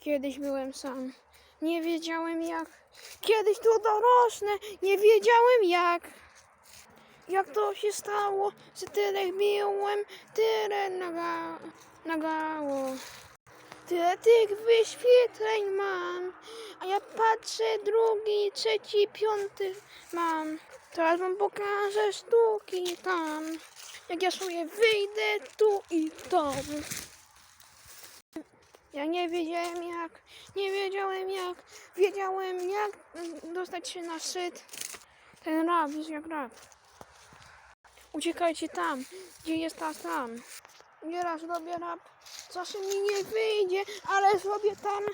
Kiedyś byłem sam. Nie wiedziałem jak. Kiedyś tu dorosnę. Nie wiedziałem jak. Jak to się stało, że tyle biłem, tyle naga, nagało. Tyle tych wyświetleń mam, a ja patrzę drugi, trzeci, piąty mam. Teraz wam pokażę sztuki tam, jak ja sobie wyjdę tu i tam. Ja nie wiedziałem jak, nie wiedziałem jak, wiedziałem jak dostać się na szczyt. Ten rap jest jak rap. Uciekajcie tam, gdzie jest ta tam. Nieraz robię rap, czasem mi nie wyjdzie, ale zrobię tam.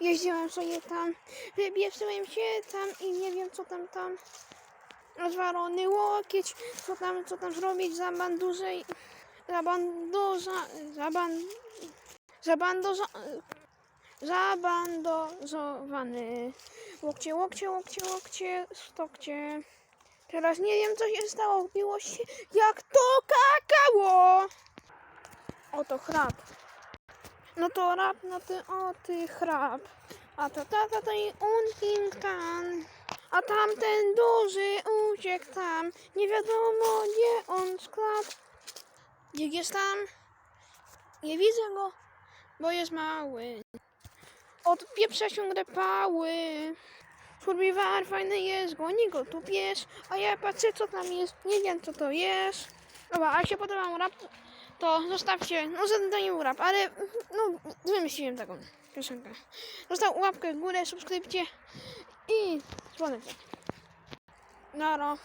Jeździłem sobie tam, wybieszyłem się tam i nie wiem co tam tam. Rozwalony łokieć, co tam, co tam zrobić za bandużej, za banduża, za za banduża, zabandozowany. Łokcie, łokcie, łokcie, łokcie, stokcie. Teraz nie wiem, co się stało. Biło się jak to kakało. Oto chrap. No to rap, no ty, o ty chrap. A to tata to i unking tam. A tamten duży uciekł tam. Nie wiadomo, gdzie on skradł. Gdzie jest tam? Nie widzę go, bo jest mały. Od pieprza ciągle pały. Survivor fajny jest, goni go tu pies, a ja patrzę co tam jest, nie wiem co to jest. Dobra, a jak się podoba mu rap, to zostawcie, no to nie był rap, ale no wymyśliłem taką piosenkę. Zostaw łapkę w górę, subskrypcie i dzwoneczek. Nara.